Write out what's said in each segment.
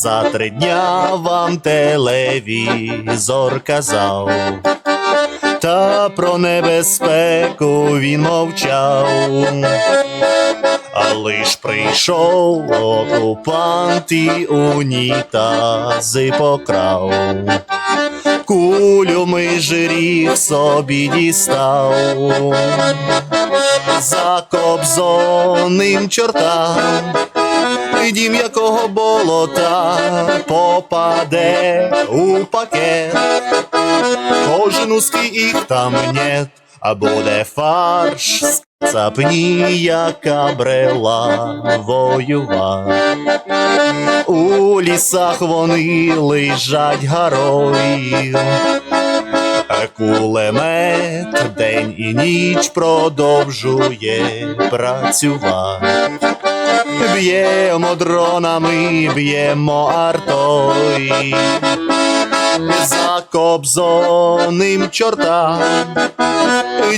За три дня вам телевізор казав, та про небезпеку він мовчав. А лиш прийшов окупант і унітази покрав. Кулю ми жирів собі дістав. За кобзоним чортам дім якого болота попаде у пакет. Кожен узкий їх там нет, а буде фарш цапні, яка брела воювати. У лісах вони лежать горою, кулемет день і ніч продовжує працювати. Б'ємо дронами, б'ємо артою, за кобзоним чорта,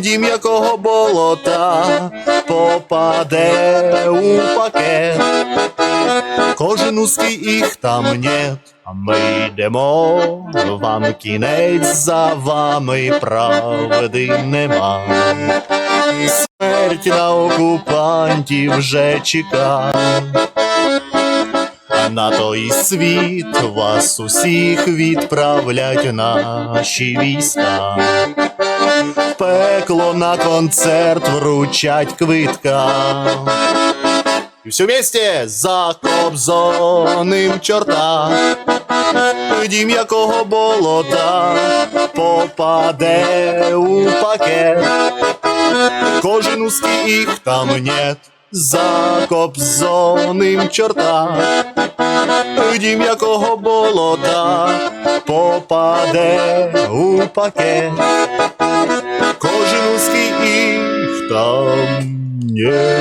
дім якого болота попаде у пакет. Кожен узкий їх там нет, а ми йдемо, вам кінець за вами правди нема. Смерть на окупантів вже чекає. На той світ вас усіх відправлять наші війська. Пекло на концерт вручать квитка. І все вместе за кобзоним чорта, дім якого болота попаде у пакет. Кожен узкий їх там нет, за кобзоним чорта, дім якого болота попаде у пакет. Кожен узкий їх там нет.